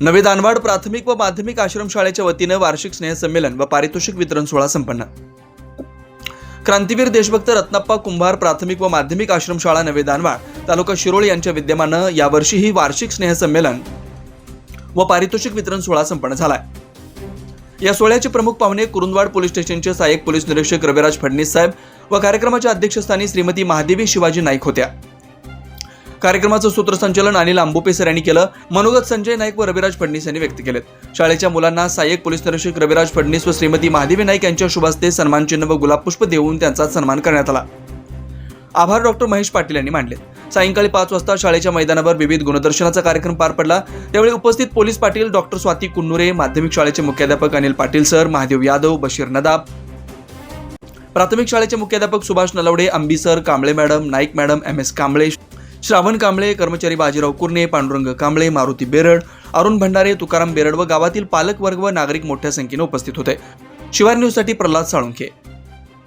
नवे दानवाड प्राथमिक व माध्यमिक आश्रमशाळेच्या वतीनं वार्षिक स्नेहसंमेलन व पारितोषिक वितरण सोहळा संपन्न. क्रांतीवीर देशभक्त रत्नाप्पा कुंभार प्राथमिक व माध्यमिक आश्रमशाळा नवे दानवाड तालुका शिरोळ यांच्या विद्यमानं यावर्षीही वार्षिक स्नेहसंमेलन व पारितोषिक वितरण सोहळा संपन्न झालाय. या सोहळ्याचे प्रमुख पाहुणे कुरुंदवाड पोलीस स्टेशनचे सहाय्यक पोलीस निरीक्षक रविराज फडणीस साहेब व कार्यक्रमाच्या अध्यक्षस्थानी श्रीमती महादेवी शिवाजी नाईक होत्या. कार्यक्रमाचं सूत्रसंचलन अनिल आंबोपे सर यांनी केलं. मनोगत संजय नाईक व रविराज फडणीस यांनी व्यक्त केलेत. शाळेच्या मुलांना सहाय्यक पोलीस निरीक्षक रविराज फडणीस व श्रीमती महादेवी नाईक यांच्या शुभास्ते सन्मानचिन्ह व गुलाबपुष्प देऊन त्यांचा सन्मान करण्यात आला. आभार डॉक्टर महेश पाटील यांनी मांडले सायंकाळी पाच वाजता शाळेच्या मैदानावर विविध गुणदर्शनाचा कार्यक्रम पार पडला. त्यावेळी उपस्थित पोलीस पाटील डॉक्टर स्वाती कुन्नुरे माध्यमिक शाळेचे मुख्याध्यापक अनिल पाटील सर महादेव यादव बशीर नदाब. प्राथमिक शाळेचे मुख्याध्यापक Subhash Nalawade Ambi sir Kamble madam Naik madam M S Kamble Shravan Kamble कर्मचारी बाजीराव कुर्णे पांडुरंग कांबळे मारुती बेरड अरुण भंडारे तुकाराम बेरड व गावातील पालकवर्ग व नागरिक मोठ्या संख्येने उपस्थित होते. शिवार न्यूजसाठी प्रल्हाद साळुंखे.